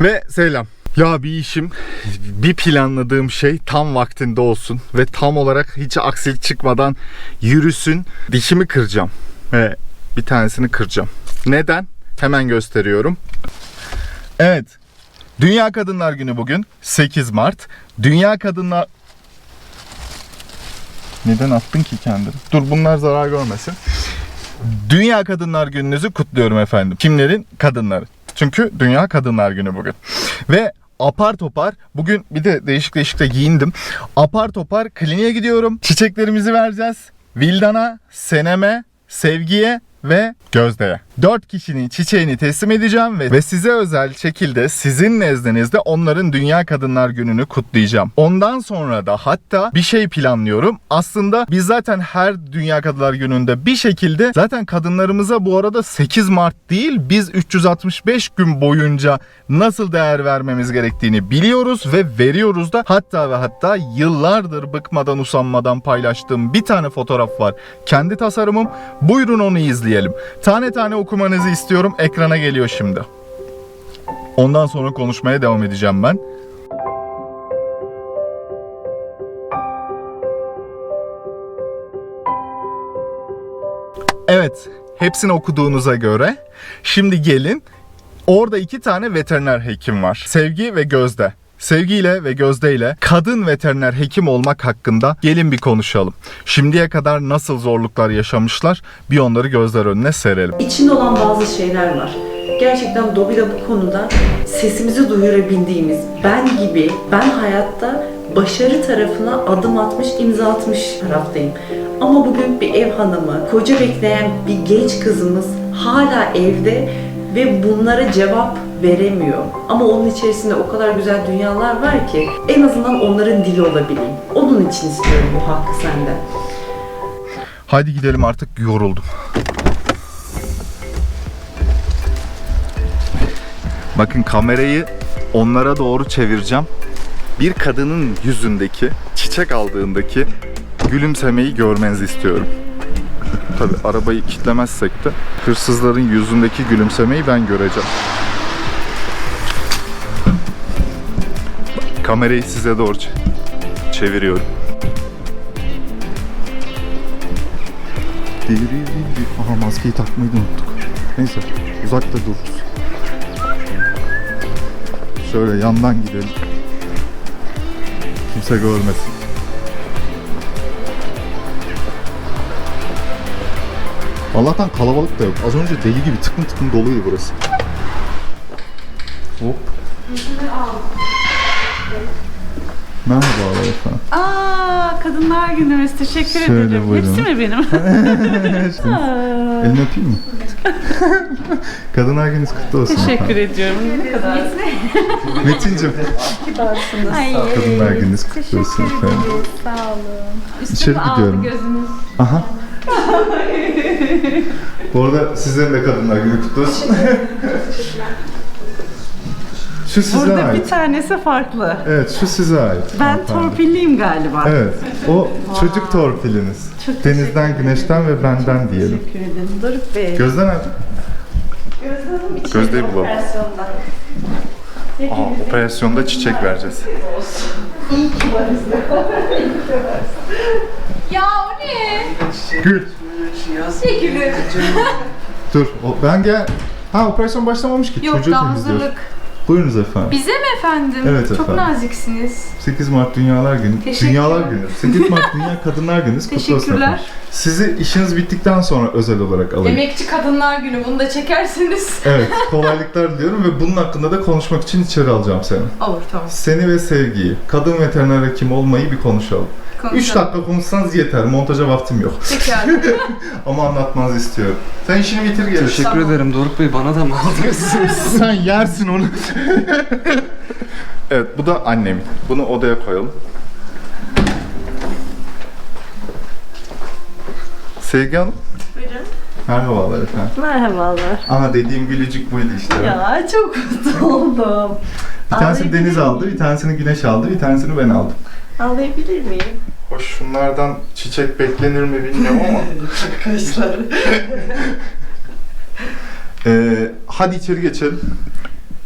Ve selam. Ya bir işim, bir planladığım şey tam vaktinde olsun ve tam olarak hiç aksilik çıkmadan yürüsün. Dişimi kıracağım ve bir tanesini kıracağım. Neden? Hemen gösteriyorum. Evet. Dünya Kadınlar Günü bugün 8 Mart. Dünya Kadınlar Neden attın ki kendini? Dur bunlar zarar görmesin. Dünya Kadınlar Gününüzü kutluyorum efendim. Kimlerin? Kadınların. Çünkü Dünya Kadınlar Günü bugün. Ve apar topar bugün bir de değişik değişik de giyindim. Apar topar kliniğe gidiyorum. Çiçeklerimizi vereceğiz. Vildan'a, Senem'e, Sevgi'ye ve Gözde'ye. Dört kişinin çiçeğini teslim edeceğim ve, ve size özel şekilde sizin nezdinizde onların Dünya Kadınlar Günü'nü kutlayacağım. Ondan sonra da hatta bir şey planlıyorum. Aslında biz zaten her Dünya Kadınlar Günü'nde bir şekilde zaten kadınlarımıza bu arada 8 Mart değil biz 365 gün boyunca nasıl değer vermemiz gerektiğini biliyoruz ve veriyoruz da hatta ve hatta yıllardır bıkmadan usanmadan paylaştığım bir tane fotoğraf var. Kendi tasarımım. Buyurun onu izleyelim. Tane tane okumanızı istiyorum. Ekrana geliyor şimdi. Ondan sonra konuşmaya devam edeceğim ben. Evet, hepsini okuduğunuza göre şimdi gelin. Orada iki tane veteriner hekim var. Sevgi ve Gözde. Sevgi ile ve Gözde ile kadın veteriner hekim olmak hakkında gelin bir konuşalım. Şimdiye kadar nasıl zorluklar yaşamışlar bir onları gözler önüne serelim. İçinde olan bazı şeyler var. Gerçekten Dobby'de bu konuda sesimizi duyurabildiğimiz, ben gibi, ben hayatta başarı tarafına adım atmış, imza atmış taraftayım. Ama bugün bir ev hanımı, koca bekleyen bir genç kızımız hala evde ve bunlara cevap veremiyor. Ama onun içerisinde o kadar güzel dünyalar var ki en azından onların dili olabileyim. Onun için istiyorum bu hakkı senden. Hadi gidelim artık yoruldum. Bakın kamerayı onlara doğru çevireceğim. Bir kadının yüzündeki, çiçek aldığındaki gülümsemeyi görmenizi istiyorum. Tabi arabayı kilitlemezsek de hırsızların yüzündeki gülümsemeyi ben göreceğim. Kamerayı size doğru çeviriyorum. Aha maskeyi takmayı da unuttuk. Neyse uzakta dururuz. Şöyle yandan gidelim. Kimse görmesin. Allah'tan kalabalık da yok. Az önce deli gibi tıkın tıkın doluydu burası. Hop. Merhabalar efendim. Aa, Kadınlar Günümüz. Teşekkür Şöyle ederim. buyurun. Hepsi mi benim? Aa, Elini öpeyim mi? Kadınlar gününüz kutlu olsun. Teşekkür efendim. ediyorum. Ne kadar Metin'cim. Ay, Kadınlar gününüz kutlu olsun efendim. Sağ olun. İçeri gidiyorum. gözünüz. Aha. Bu arada sizlerin de Kadınlar Günü kutlu olsun. şu size Burada ait. bir tanesi farklı. Evet, şu size ait. Ben hanımefendi. torpilliyim galiba. Evet, o çocuk torpiliniz. Çok Denizden, güneşten ve benden diyelim. Teşekkür ederim. Doruk Bey. Gözde nerede? Gözlerim için Gözde'yi bulalım. operasyonda. Aa, operasyonda çiçek vereceğiz. Ya o ne? Gül. Ne gülü? Dur, o, ben gel... Ha operasyon başlamamış ki. Yok Çocuğu daha temizliyoruz. hazırlık. Buyurunuz efendim. Bize mi efendim? Evet Çok efendim. naziksiniz. 8 Mart Dünyalar Günü. Teşekkürler. Dünyalar Günü. 8 Mart Dünya Kadınlar Günü. Teşekkürler. Sizi işiniz bittikten sonra özel olarak alayım. Emekçi Kadınlar Günü bunu da çekersiniz. Evet, kolaylıklar diliyorum ve bunun hakkında da konuşmak için içeri alacağım seni. Olur tamam. Seni ve sevgiyi, kadın veteriner hekim olmayı bir konuşalım. 3 Konuşalım. dakika konuşsanız yeter, montaja vaktim yok. Pekala. Ama anlatmanızı istiyorum. Sen işini bitir gel. Teşekkür Tamam. ederim Doruk Bey bana da mı aldınız? Sen yersin onu. evet, bu da annemin. Bunu odaya koyalım. Sevgi Hanım. Buyurun. Merhabalar efendim. Merhabalar. Ama dediğim gülücük buydu işte. Ya çok mutlu oldum. Bir tanesini Ağlayabilir Deniz aldı, bir tanesini Güneş aldı, bir tanesini ben aldım. Ağlayabilir miyim? Hoş şunlardan çiçek beklenir mi bilmiyorum ama. Arkadaşlar. Ee, hadi içeri geçelim.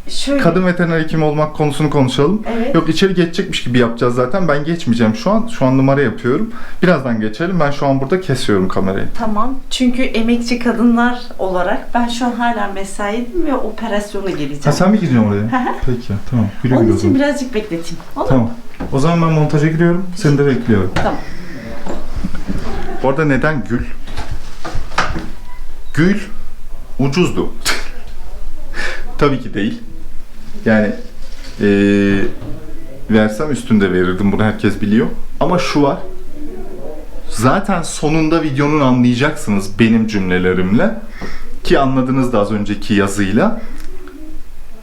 Şöyle. Kadın veteriner hekim olmak konusunu konuşalım. Evet. Yok içeri geçecekmiş gibi yapacağız zaten. Ben geçmeyeceğim şu an. Şu an numara yapıyorum. Birazdan geçelim. Ben şu an burada kesiyorum kamerayı. Tamam. Çünkü emekçi kadınlar olarak ben şu an hala mesaiydim ve operasyona geleceğim. Ha sen mi gireceksin oraya? Peki tamam. Güle Onun için birazcık bekleteyim. Olur mu? O zaman ben montaja giriyorum. Seni de bekliyorum. Tamam. Bu arada neden gül? Gül ucuzdu. Tabii ki değil. Yani eee, versem üstünde verirdim. Bunu herkes biliyor. Ama şu var. Zaten sonunda videonun anlayacaksınız benim cümlelerimle. Ki anladınız da az önceki yazıyla.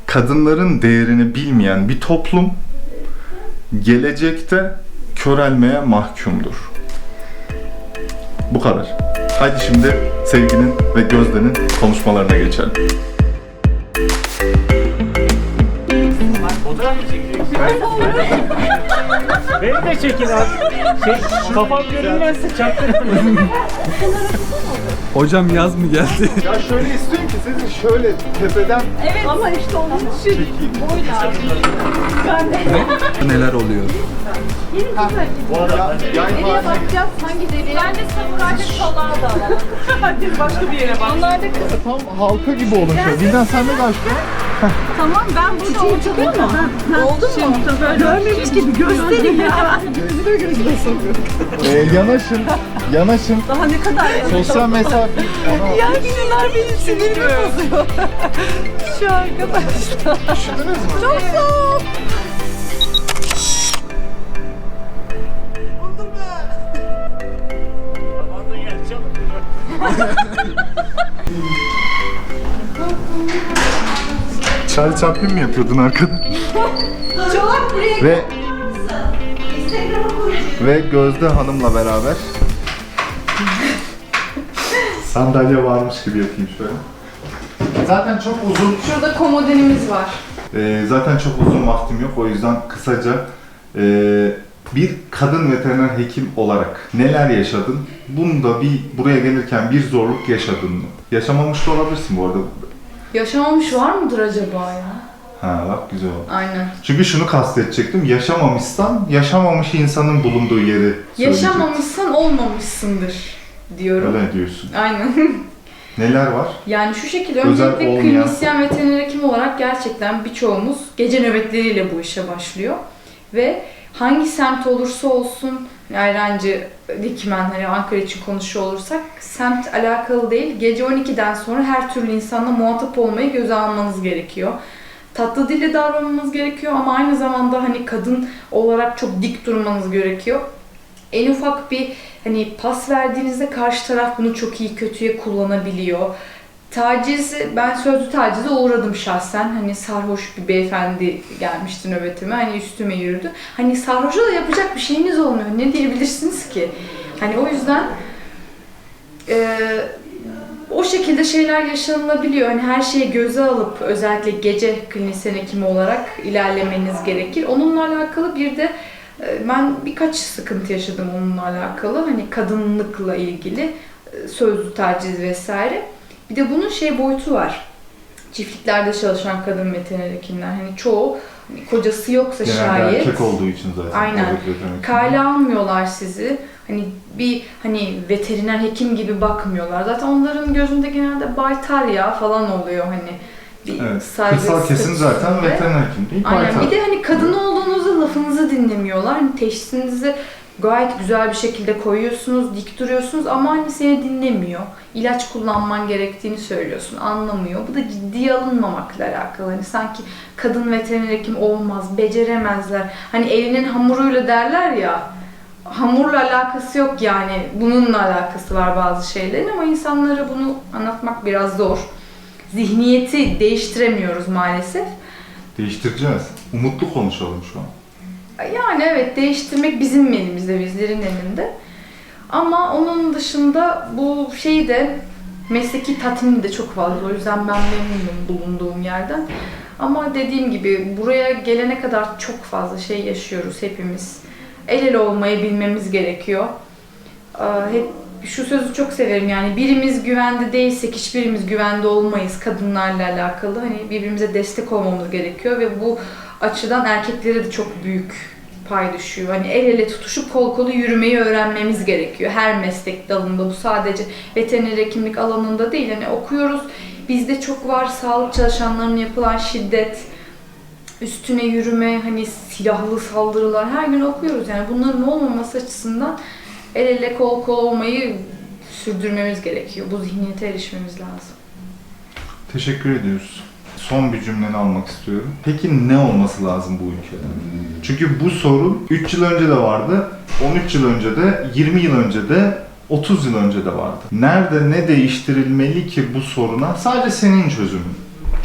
Kadınların değerini bilmeyen bir toplum gelecekte körelmeye mahkumdur. Bu kadar. Haydi şimdi Sevgi'nin ve Gözde'nin konuşmalarına geçelim. Beni de çekin abi. Şey, kafam görünmezse çaktırın. Hocam yaz mı geldi? Ya şöyle istiyorum ki sizi şöyle tepeden Ama işte onun için Neler oluyor? Yay bakacağız hangi deliğe? Ben de samurayda salağa da alalım. herkes başka bir yere bak. Onlar da tam halka gibi olun şöyle. Bilden sen de kaç. tamam ben burada olacağım ama. Oldu mu? Görmemiş gibi gösterin ya. Ee, yanaşın, yanaşın. Daha ne kadar ya? Sosyal mesafe. Ya günler benim sinirimi bozuyor. Şu arkadaşlar. Üşüdünüz mü? Çok soğuk. Charlie Chaplin mi yapıyordun arkada? Ve ve Gözde Hanım'la beraber sandalye varmış gibi yapayım şöyle. Zaten çok uzun Şurada komodinimiz var. Ee, zaten çok uzun vaktim yok o yüzden kısaca ee, bir kadın veteriner hekim olarak neler yaşadın? Bunda bir buraya gelirken bir zorluk yaşadın mı? Yaşamamış da olabilirsin bu arada. Yaşamamış var mıdır acaba ya? Ha bak güzel oldu. Aynen. Çünkü şunu kastedecektim. Yaşamamışsan yaşamamış insanın bulunduğu yeri. Yaşamamışsan olmamışsındır diyorum. Öyle diyorsun. Aynen. Neler var? Yani şu şekilde Özel öncelikle olmayan- klinisyen veteriner hekim olarak gerçekten birçoğumuz gece nöbetleriyle bu işe başlıyor. Ve hangi semt olursa olsun Ayrancı Dikmen hani Ankara için konuşuyor olursak semt alakalı değil. Gece 12'den sonra her türlü insanla muhatap olmayı göze almanız gerekiyor. Tatlı dille davranmanız gerekiyor ama aynı zamanda hani kadın olarak çok dik durmanız gerekiyor. En ufak bir hani pas verdiğinizde karşı taraf bunu çok iyi kötüye kullanabiliyor. Taciz, ben sözlü tacize uğradım şahsen. Hani sarhoş bir beyefendi gelmişti nöbetime. Hani üstüme yürüdü. Hani sarhoşa da yapacak bir şeyiniz olmuyor. Ne diyebilirsiniz ki? Hani o yüzden eee, o şekilde şeyler yaşanılabiliyor. Hani her şeyi göze alıp özellikle gece klinisyen hekimi olarak ilerlemeniz gerekir. Onunla alakalı bir de e, ben birkaç sıkıntı yaşadım onunla alakalı. Hani kadınlıkla ilgili e, sözlü taciz vesaire. Bir de bunun şey boyutu var. Çiftliklerde çalışan kadın veteriner hekimler hani çoğu hani kocası yoksa Genelde şayet erkek olduğu için zaten. Aynen. Evet, veteriner. kale almıyorlar sizi. Hani bir hani veteriner hekim gibi bakmıyorlar. Zaten onların gözünde genelde baytarya falan oluyor hani. Bir Evet. saygı Kırsal kesim statüsünde. zaten veteriner hekim değil. Aynen. baytar. Bir de hani kadın olduğunuzda lafınızı dinlemiyorlar. Hani teşhisinizi gayet güzel bir şekilde koyuyorsunuz, dik duruyorsunuz ama hani seni dinlemiyor. İlaç kullanman gerektiğini söylüyorsun, anlamıyor. Bu da ciddiye alınmamakla alakalı. Hani sanki kadın veteriner hekim olmaz, beceremezler. Hani elinin hamuruyla derler ya. Hamurla alakası yok yani. Bununla alakası var bazı şeylerin ama insanlara bunu anlatmak biraz zor. Zihniyeti değiştiremiyoruz maalesef. Değiştireceğiz. Umutlu konuşalım şu an. Yani evet değiştirmek bizim elimizde, bizlerin elinde. Ama onun dışında bu şeyi de mesleki tatmini de çok fazla. O yüzden ben memnunum bulunduğum yerden. Ama dediğim gibi buraya gelene kadar çok fazla şey yaşıyoruz hepimiz. El ele olmayı bilmemiz gerekiyor. Ee, Hep şu sözü çok severim yani birimiz güvende değilsek hiçbirimiz güvende olmayız kadınlarla alakalı. Hani birbirimize destek olmamız gerekiyor ve bu açıdan erkeklere de çok büyük pay düşüyor. Hani el ele tutuşup kol kola yürümeyi öğrenmemiz gerekiyor. Her meslek dalında bu sadece veteriner hekimlik alanında değil. Hani okuyoruz. Bizde çok var sağlık çalışanlarının yapılan şiddet, üstüne yürüme, hani silahlı saldırılar her gün okuyoruz. Yani bunların olmaması açısından el ele kol kol olmayı sürdürmemiz gerekiyor. Bu zihniyete erişmemiz lazım. Teşekkür ediyoruz. Son bir cümleni almak istiyorum. Peki ne olması lazım bu ülkede? Çünkü bu sorun 3 yıl önce de vardı, 13 yıl önce de, 20 yıl önce de, 30 yıl önce de vardı. Nerede ne değiştirilmeli ki bu soruna? Sadece senin çözümün.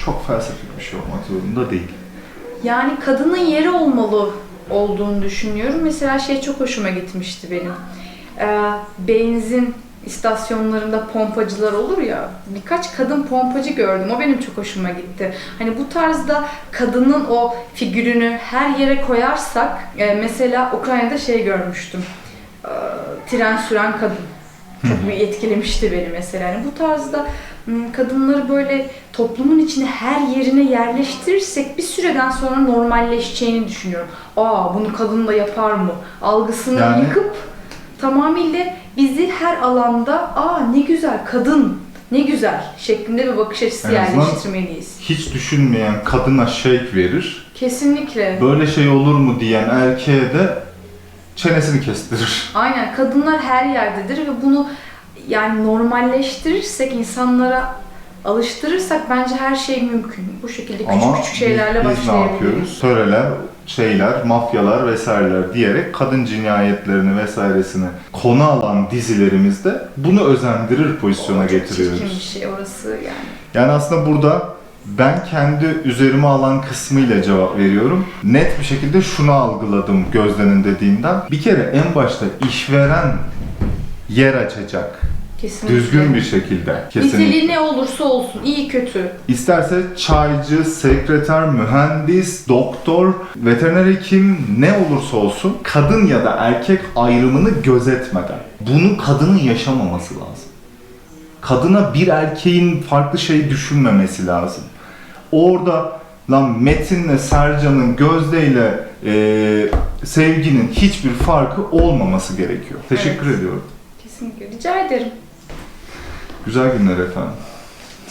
Çok felsefik bir şey olmak zorunda değil. Yani kadının yeri olmalı olduğunu düşünüyorum. Mesela şey çok hoşuma gitmişti benim. Ee, benzin istasyonlarında pompacılar olur ya. Birkaç kadın pompacı gördüm. O benim çok hoşuma gitti. Hani bu tarzda kadının o figürünü her yere koyarsak e, mesela Ukrayna'da şey görmüştüm. Ee, tren süren kadın. Çok bir etkilemişti beni mesela. Yani bu tarzda kadınları böyle toplumun içine her yerine yerleştirirsek bir süreden sonra normalleşeceğini düşünüyorum. Aa bunu kadın da yapar mı? Algısını Yani- yıkıp tamamıyla bizi her alanda aa ne güzel kadın ne güzel şeklinde bir bakış açısı En azından- yerleştirmeliyiz. Hiç düşünmeyen kadına shake verir. Kesinlikle. Böyle şey olur mu diyen erkeğe de çenesini kestirir. Aynen kadınlar her yerdedir ve bunu yani normalleştirirsek insanlara alıştırırsak bence her şey mümkün. Bu şekilde küçük Ama küçük şeylerle biz, biz ne başlayabiliriz. yapıyoruz? Töreler, şeyler, mafyalar vesaireler diyerek kadın cinayetlerini vesairesini konu alan dizilerimizde bunu özendirir pozisyona Çok çirkin bir getiriyoruz. şey orası yani. Yani aslında burada ben kendi üzerime alan kısmıyla cevap veriyorum. Net bir şekilde şunu algıladım Gözde'nin dediğinden. Bir kere en başta işveren yer açacak. Kesinlikle. Düzgün bir şekilde. Niteliği ne olursa olsun, iyi kötü. İsterse çaycı, sekreter, mühendis, doktor, veteriner hekim ne olursa olsun kadın ya da erkek ayrımını gözetmeden bunu kadının yaşamaması lazım. Kadına bir erkeğin farklı şey düşünmemesi lazım. Orada lan Metin'le Sercan'ın Gözde'yle eee Sevgi'nin hiçbir farkı olmaması gerekiyor. Teşekkür ediyorum. Kesinlikle. Rica ederim. Güzel günler efendim.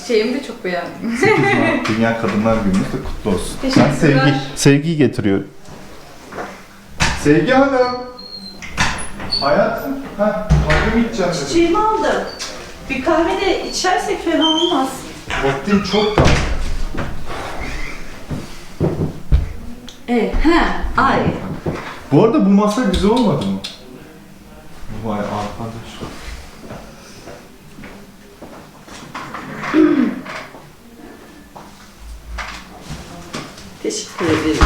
Şeyimi de çok beğendim. 8 Mart Dünya Kadınlar Gününüz de kutlu olsun. Ben sevgi, sevgiyi getiriyorum. Sevgi Hanım. Hayatım. Ha, kahve mi içeceğim dedi. Çiçeğimi aldım. Bir kahve de içersek fena olmaz. Vaktin çok da. E, he, ay. Bu arada bu masa güzel olmadı mı? Vay arkadaş. Teşekkür ederim.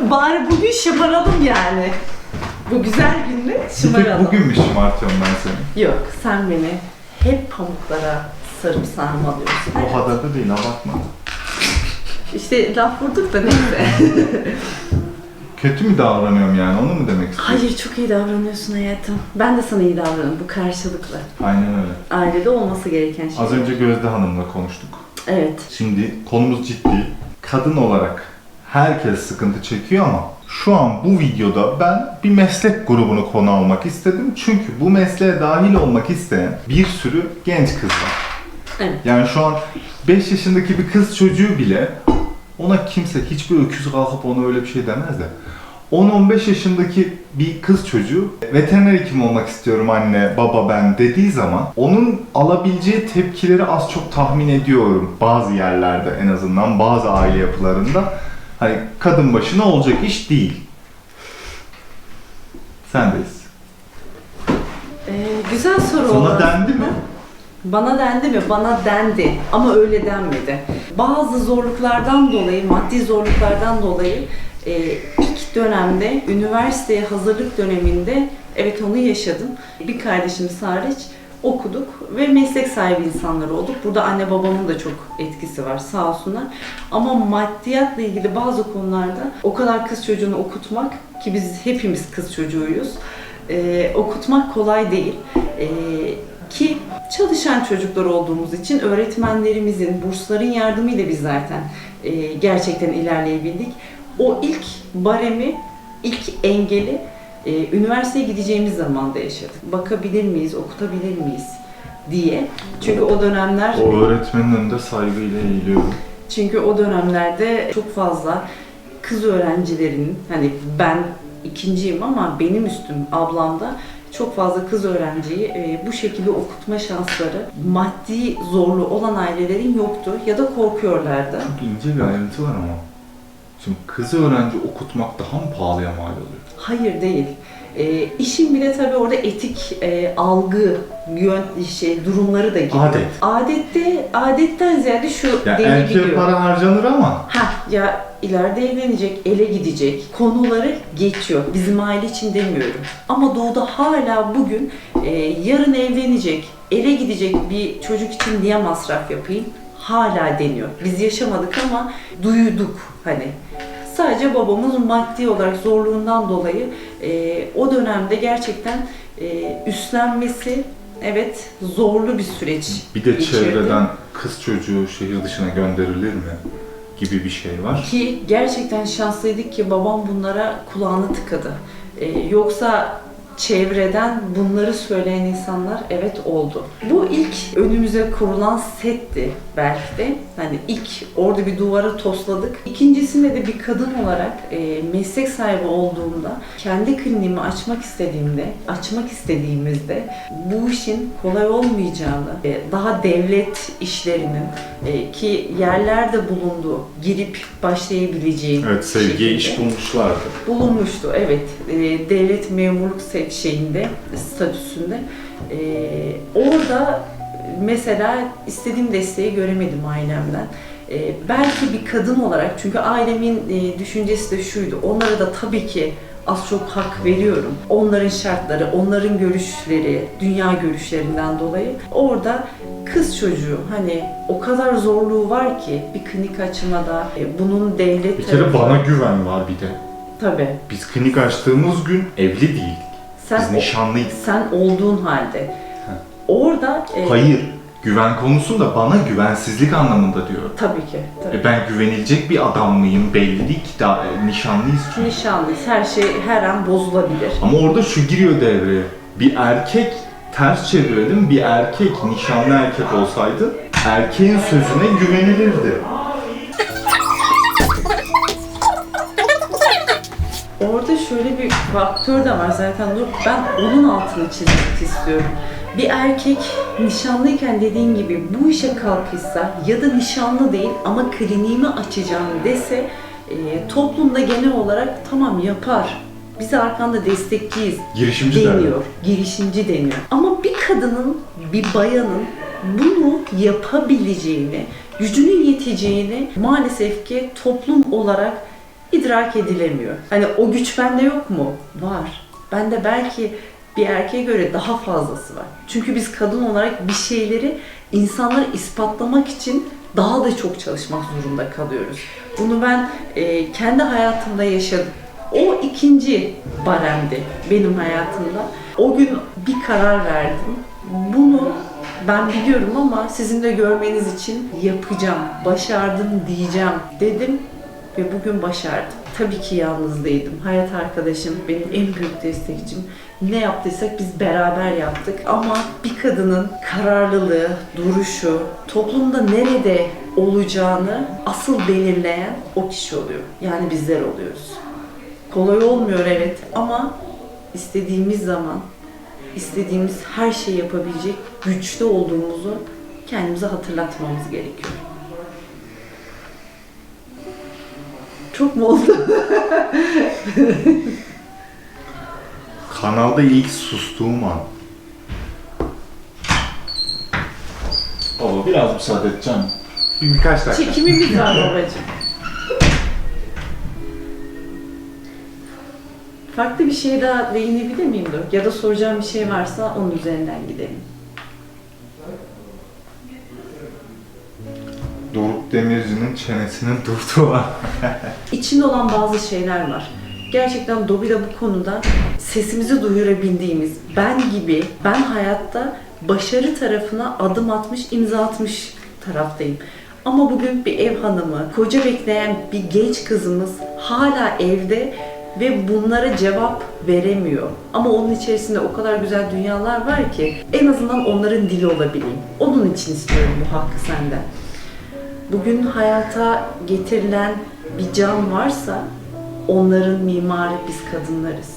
Bari bugün şımaralım yani. Bu güzel günde Bir tek şımaralım. bugün mü şımartıyorum ben seni? Yok, sen beni hep pamuklara sarıp sarmalıyorsun. O kadar da değil abartma. İşte laf vurduk da neyse. Kötü mü davranıyorum yani onu mu demek istiyorsun? Hayır, çok iyi davranıyorsun hayatım. Ben de sana iyi davranıyorum. Bu karşılıklı. Aynen öyle. Ailede olması gereken şey. Az önce Gözde Hanım'la konuştuk. Evet. Şimdi konumuz ciddi. Kadın olarak herkes sıkıntı çekiyor ama şu an bu videoda ben bir meslek grubunu konu almak istedim. Çünkü bu mesleğe dahil olmak isteyen bir sürü genç kız var. Evet. Yani şu an 5 yaşındaki bir kız çocuğu bile ona kimse hiçbir öküz kalkıp ona öyle bir şey demez de 10-15 yaşındaki bir kız çocuğu veteriner hekim olmak istiyorum anne, baba ben dediği zaman onun alabileceği tepkileri az çok tahmin ediyorum bazı yerlerde en azından bazı aile yapılarında. Hani kadın başına olacak iş değil. Sendeyiz. Ee, güzel soru Sana oldu. dendi mi? Bana dendi mi? Bana dendi. Ama öyle denmedi. Bazı zorluklardan dolayı, maddi zorluklardan dolayı e, ilk dönemde, üniversiteye hazırlık döneminde evet onu yaşadım. Bir kardeşimiz hariç okuduk ve meslek sahibi insanlar olduk. Burada anne babamın da çok etkisi var sağ olsunlar. Ama maddiyatla ilgili bazı konularda o kadar kız çocuğunu okutmak ki biz hepimiz kız çocuğuyuz. Ee, okutmak kolay değil. Ee, ki çalışan çocuklar olduğumuz için öğretmenlerimizin, bursların yardımıyla biz zaten e, gerçekten ilerleyebildik. O ilk baremi, ilk engeli e, üniversiteye gideceğimiz zamanda yaşadık. Bakabilir miyiz, okutabilir miyiz diye. Çünkü o dönemler O öğretmenin önünde saygıyla eğiliyorum. çünkü o dönemlerde çok fazla kız öğrencilerinin hani ben ikinciyim ama benim üstüm ablamda çok fazla kız öğrenciyi e, bu şekilde okutma şansları maddi zorlu olan ailelerin yoktu ya da korkuyorlardı. Çok ince bir ayrıntı var ama. Şimdi kız öğrenci okutmak daha mı pahalıya mal oluyor? Hayır değil. E, işin bile tabii orada etik e, algı, yön, şey, durumları da giriyor. Adet. Adette, adetten ziyade şu Ya erkeğe denebiliyor. para harcanır ama Ha ya ileride evlenecek, ele gidecek konuları geçiyor. Bizim aile için demiyorum. Ama doğuda hala bugün e, yarın evlenecek, ele gidecek bir çocuk için niye masraf yapayım? Hala deniyor. Biz yaşamadık ama duyduk hani. Sadece babamız maddi olarak zorluğundan dolayı e, o dönemde gerçekten e, üstlenmesi evet zorlu bir süreç. bir de geçirdi. çevreden kız çocuğu şehir dışına gönderilir mi gibi bir şey var. Ki gerçekten şanslıydık ki babam bunlara kulağını tıkadı. Ee, yoksa çevreden bunları söyleyen insanlar evet oldu. Bu ilk önümüze kurulan setti belki de. Hani ilk orada bir duvara tosladık. İkincisinde de bir kadın olarak e, meslek sahibi olduğumda, kendi kliniğimi açmak istediğimde, açmak istediğimizde bu işin kolay olmayacağını, e, daha devlet işlerinin e, ki yerlerde bulundu, girip başlayabileceği Evet sevgiye iş bulmuşlardı. bulunmuştu. Evet, e, devlet memurluk şeyinde, statüsünde. E, orada mesela istediğim desteği göremedim ailemden. E, belki bir kadın olarak, çünkü ailemin e, düşüncesi de şuydu, onlara da tabii ki az çok hak veriyorum. Onların şartları, onların görüşleri, dünya görüşlerinden dolayı orada kız çocuğu hani o kadar zorluğu var ki bir klinik açmada e, bunun devlet Bir kere tarafı- bana güven var bir de. Tabii. Biz klinik açtığımız gün evli değildik. Sen Biz nişanlıydık. sen olduğun halde orada e, Hayır. Güven konusunda bana güvensizlik anlamında diyor. tabii ki tabii. E ben güvenilecek bir adam mıyım belli değil ki daha e, nişanlıyız çünkü. Nişanlıyız. Her şey her an bozulabilir. Ama orada şu giriyor devreye. Bir erkek ters çevirelim. Bir erkek nişanlı erkek olsaydı erkeğin sözüne güvenilirdi. Orada şöyle bir faktör de var zaten Dur ben onun altını çizmek istiyorum. Bir erkek nişanlıyken dediğin gibi bu işe kalkışsa ya da nişanlı değil ama kliniğimi açacağım dese e, toplumda genel olarak tamam yapar. Biz arkanda destekçiyiz Girişimci derler. deniyor. Girişimci deniyor. Ama bir kadının, bir bayanın bunu yapabileceğini, gücünün yeteceğini maalesef ki toplum olarak idrak edilemiyor. Hani o güç bende yok mu? Var. Bende belki bir erkeğe göre daha fazlası var. Çünkü biz kadın olarak bir şeyleri insanlara ispatlamak için daha da çok çalışmak zorunda kalıyoruz. Bunu ben e, kendi hayatımda yaşadım. O ikinci baremdi benim hayatımda. O gün bir karar verdim. Bunu ben biliyorum ama sizin de görmeniz için yapacağım, başardım diyeceğim dedim ve bugün başardım. Tabii ki yalnız değildim. Hayat arkadaşım, benim en büyük destekçim. Ne yaptıysak biz beraber yaptık. Ama bir kadının kararlılığı, duruşu, toplumda nerede olacağını asıl belirleyen o kişi oluyor. Yani bizler oluyoruz. Kolay olmuyor evet ama istediğimiz zaman istediğimiz her şeyi yapabilecek güçte olduğumuzu kendimize hatırlatmamız gerekiyor. Çok mu oldu? Kanalda ilk sustuğum an. Baba biraz müsaade edeceğim. Bir birkaç dakika. Çekimimiz var babacığım. Farklı bir şeye daha değinebilir miyim Doruk? Ya da soracağım bir şey varsa onun üzerinden gidelim. Doruk Demirci'nin çenesinin durduğu an. İçinde olan bazı şeyler var. Gerçekten Dobby'de bu konuda sesimizi duyurabildiğimiz, ben gibi, ben hayatta başarı tarafına adım atmış, imza atmış taraftayım. Ama bugün bir ev hanımı, koca bekleyen bir genç kızımız hala evde ve bunlara cevap veremiyor. Ama onun içerisinde o kadar güzel dünyalar var ki en azından onların dili olabileyim. Onun için istiyorum bu hakkı senden. Bugün hayata getirilen bir can varsa onların mimarı biz kadınlarız.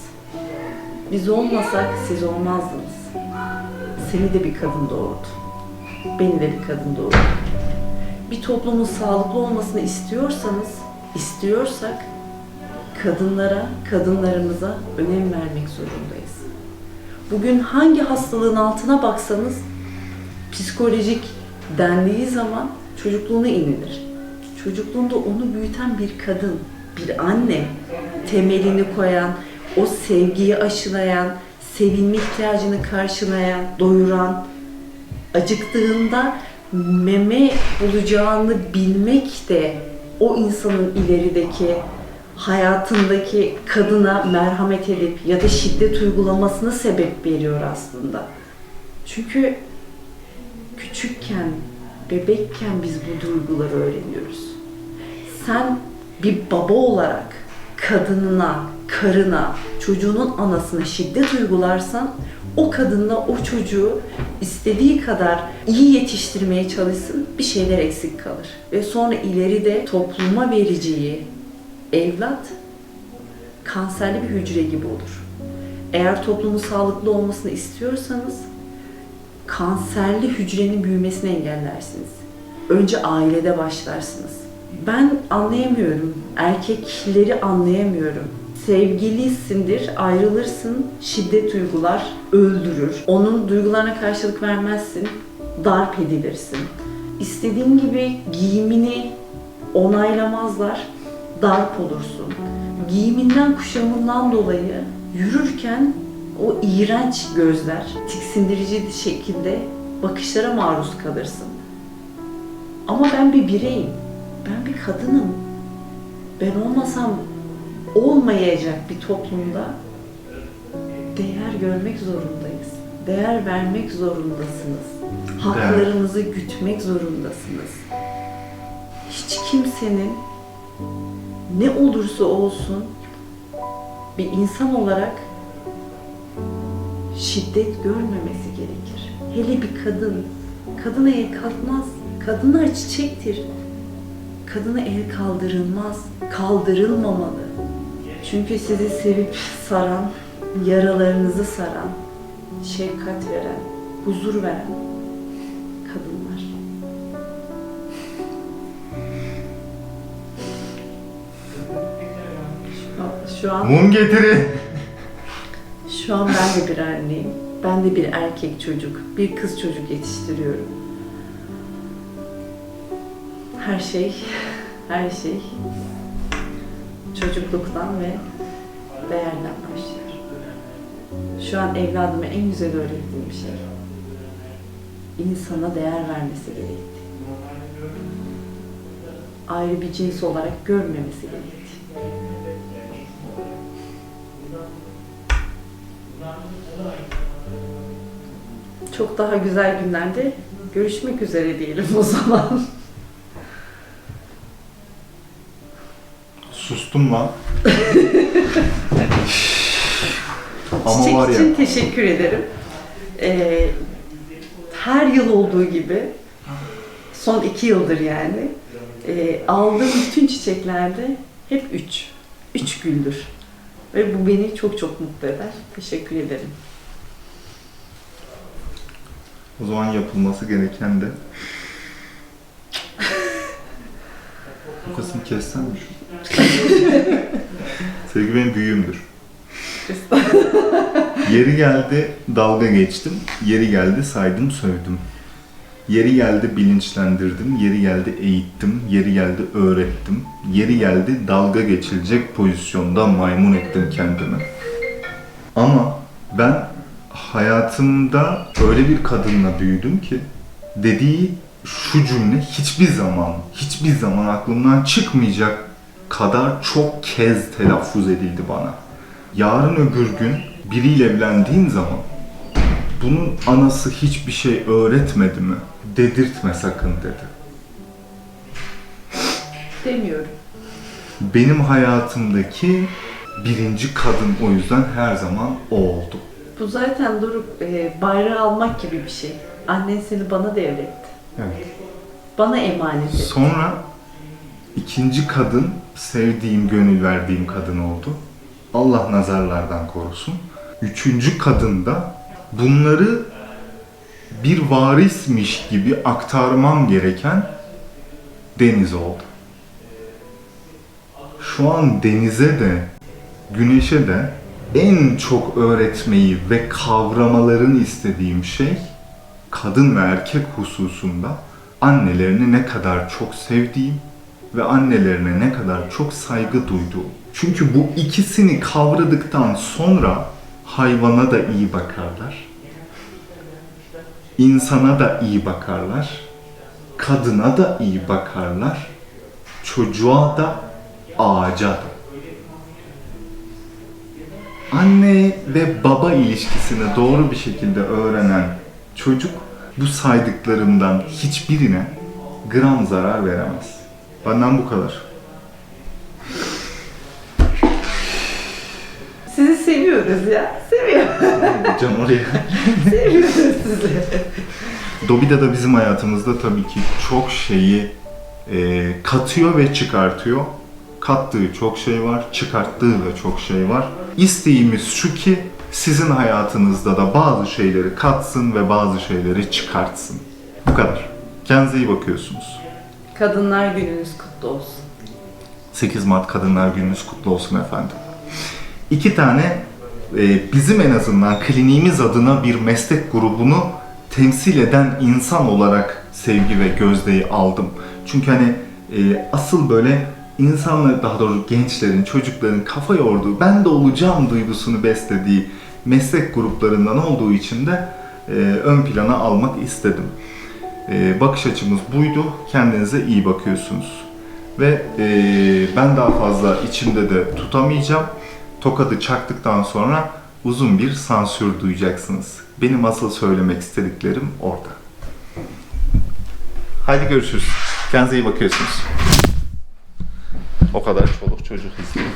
Biz olmasak siz olmazdınız. Seni de bir kadın doğurdu. Beni de bir kadın doğurdu. Bir toplumun sağlıklı olmasını istiyorsanız, istiyorsak kadınlara, kadınlarımıza önem vermek zorundayız. Bugün hangi hastalığın altına baksanız psikolojik dendiği zaman çocukluğuna inilir. Çocukluğunda onu büyüten bir kadın, bir anne, temelini koyan, o sevgiyi aşılayan, sevilme ihtiyacını karşılayan, doyuran, acıktığında meme bulacağını bilmek de o insanın ilerideki hayatındaki kadına merhamet edip ya da şiddet uygulamasına sebep veriyor aslında. Çünkü küçükken, bebekken biz bu duyguları öğreniyoruz. Sen bir baba olarak kadınına, karına, çocuğunun anasına şiddet uygularsan o kadınla o çocuğu istediği kadar iyi yetiştirmeye çalışsın bir şeyler eksik kalır. Ve sonra ileride topluma vereceği evlat kanserli bir hücre gibi olur. Eğer toplumun sağlıklı olmasını istiyorsanız kanserli hücrenin büyümesini engellersiniz. Önce ailede başlarsınız. Ben anlayamıyorum. Erkekleri anlayamıyorum. Sevgilisindir, ayrılırsın, şiddet uygular, öldürür. Onun duygularına karşılık vermezsin, darp edilirsin. İstediğin gibi giyimini onaylamazlar, darp olursun. Giyiminden, kuşamından dolayı yürürken o iğrenç gözler, tiksindirici şekilde bakışlara maruz kalırsın. Ama ben bir bireyim. Ben bir kadınım. Ben olmasam olmayacak bir toplumda değer görmek zorundayız. Değer vermek zorundasınız. Haklarınızı gütmek zorundasınız. Hiç kimsenin ne olursa olsun bir insan olarak şiddet görmemesi gerekir. Hele bir kadın. Kadına el kalkmaz. Kadınlar çiçektir. Kadına el kaldırılmaz. Kaldırılmamalı. Çünkü sizi sevip saran, yaralarınızı saran, şefkat veren, huzur veren kadınlar. Şu an- Mum getirin. Şu an ben de bir anneyim. Ben de bir erkek çocuk, bir kız çocuk yetiştiriyorum. Her şey, her şey çocukluktan ve değerden başlıyor. Şu an evladıma en güzel öğrettiğim şey insana değer vermesi gerekti. Ayrı bir cins olarak görmemesi gerekti. Çok daha güzel günlerde görüşmek üzere diyelim o zaman. Sustum lan. Ama Çiçek var ya. için teşekkür ederim. Ee, her yıl olduğu gibi son iki yıldır yani e, aldığım bütün çiçeklerde hep üç. Üç güldür. Ve bu beni çok çok mutlu eder. Teşekkür ederim. O zaman yapılması gereken de Bu kısmı kessen mi şu? Sevgi benim büyüğümdür. Yeri geldi dalga geçtim. Yeri geldi saydım sövdüm. Yeri geldi bilinçlendirdim. Yeri geldi eğittim. Yeri geldi öğrettim. Yeri geldi dalga geçilecek pozisyonda maymun ettim kendimi. Ama ben hayatımda öyle bir kadınla büyüdüm ki dediği şu cümle hiçbir zaman, hiçbir zaman aklımdan çıkmayacak kadar çok kez telaffuz edildi bana. Yarın öbür gün biriyle evlendiğin zaman bunun anası hiçbir şey öğretmedi mi? Dedirtme sakın dedi. Demiyorum. Benim hayatımdaki birinci kadın o yüzden her zaman o oldu. Bu zaten durup e, bayrağı almak gibi bir şey. Annen seni bana devretti. Evet. Bana emanet etti. Sonra ikinci kadın sevdiğim, gönül verdiğim kadın oldu. Allah nazarlardan korusun. Üçüncü kadın da bunları bir varismiş gibi aktarmam gereken Deniz oldu. Şu an Deniz'e de, Güneş'e de en çok öğretmeyi ve kavramalarını istediğim şey kadın ve erkek hususunda annelerini ne kadar çok sevdiğim ve annelerine ne kadar çok saygı duyduğum. Çünkü bu ikisini kavradıktan sonra hayvana da iyi bakarlar. insana da iyi bakarlar. Kadına da iyi bakarlar. Çocuğa da, ağaca da. Anne ve baba ilişkisini doğru bir şekilde öğrenen çocuk bu saydıklarımdan hiçbirine gram zarar veremez. Benden bu kadar. Sizi seviyoruz ya. Seviyoruz. Can oraya. seviyoruz sizi. Dobida da bizim hayatımızda tabii ki çok şeyi e, katıyor ve çıkartıyor. Kattığı çok şey var, çıkarttığı da çok şey var. İsteğimiz şu ki sizin hayatınızda da bazı şeyleri katsın ve bazı şeyleri çıkartsın. Bu kadar. Kendinize iyi bakıyorsunuz. Kadınlar gününüz kutlu olsun. 8 Mart Kadınlar Gününüz kutlu olsun efendim. İki tane e, bizim en azından kliniğimiz adına bir meslek grubunu temsil eden insan olarak Sevgi ve Gözde'yi aldım. Çünkü hani e, asıl böyle insanlar daha doğrusu gençlerin, çocukların kafa yorduğu, ben de olacağım duygusunu beslediği meslek gruplarından olduğu için de e, ön plana almak istedim. E, bakış açımız buydu. Kendinize iyi bakıyorsunuz. Ve ben daha fazla içimde de tutamayacağım. Tokadı çaktıktan sonra uzun bir sansür duyacaksınız. Benim asıl söylemek istediklerim orada. Haydi görüşürüz. Kendinize iyi bakıyorsunuz. O kadar çoluk çocuk izliyor.